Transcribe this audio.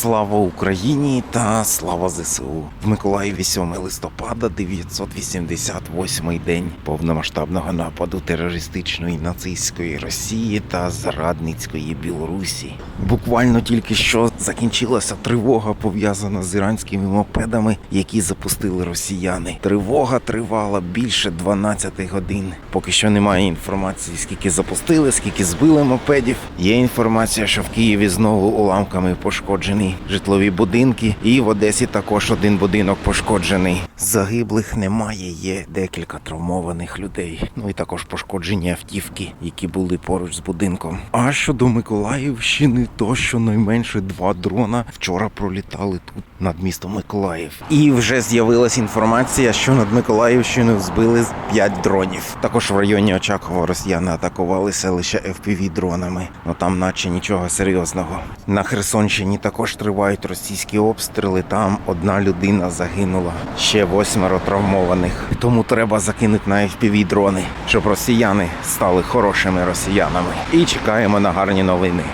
Слава Україні та слава ЗСУ. В Миколаєві 7 листопада, 988 день повномасштабного нападу терористичної нацистської Росії та зрадницької Білорусі. Буквально тільки що закінчилася тривога, пов'язана з іранськими мопедами, які запустили росіяни. Тривога тривала більше 12 годин. Поки що немає інформації, скільки запустили, скільки збили мопедів. Є інформація, що в Києві знову уламками житлові будинки, і в Одесі також один будинок пошкоджений. Загиблих немає, є декілька травмованих людей. Ну і також пошкоджені автівки, які були поруч з будинком. А щодо Миколаївщини, то щонайменше два дрона вчора пролітали тут над містом Миколаїв. І вже з'явилася інформація, що над Миколаївщиною збили 5 дронів. Також в районі Очакова росіяни атакувалися лише fpv дронами. Ну там наче нічого серйозного. На Херсонщині також тривають російські обстріли. Там одна людина загинула, ще восьмеро травмованих. Тому треба закинути на fpv дрони, щоб росіяни стали хорошими росіянами. І чекаємо на гарні новини.